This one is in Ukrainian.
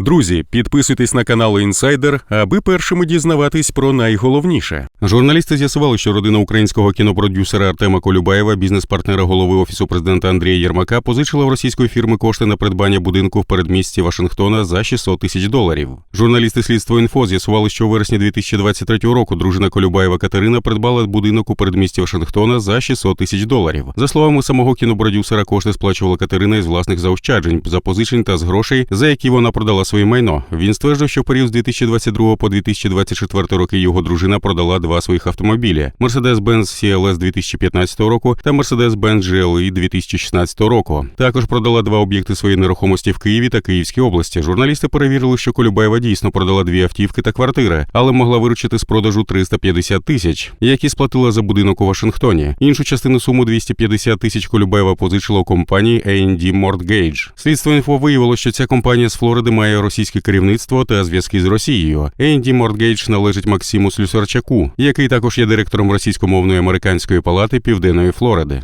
Друзі, підписуйтесь на канал Інсайдер, аби першими дізнаватись про найголовніше. Журналісти з'ясували, що родина українського кінопродюсера Артема Колюбаєва, бізнес-партнера голови офісу президента Андрія Єрмака, позичила в російської фірми кошти на придбання будинку в передмісті Вашингтона за 600 тисяч доларів. Журналісти слідство інфо з'ясували, що у вересні 2023 року дружина Колюбаєва Катерина придбала будинок у передмісті Вашингтона за 600 тисяч доларів. За словами самого кінопродюсера, кошти сплачувала Катерина із власних заощаджень, запозичень та з грошей, за які вона продала своє майно. Він стверджував, що в період з 2022 по 2024 роки його дружина продала два своїх автомобілі: Mercedes-Benz CLS 2015 року та Mercedes-Benz GLE 2016 року. Також продала два об'єкти своєї нерухомості в Києві та Київській області. Журналісти перевірили, що Колюбаєва дійсно продала дві автівки та квартири, але могла виручити з продажу 350 тисяч, які сплатила за будинок у Вашингтоні. Іншу частину суму 250 тисяч Колюбаєва позичила у компанії A&D Mortgage. Слідство інфо виявило, що ця компанія з Флориди має російське керівництво та зв'язки з Росією. Енді Мортгейдж належить Максиму Слюсарчаку, який також є директором російськомовної американської палати Південної Флориди.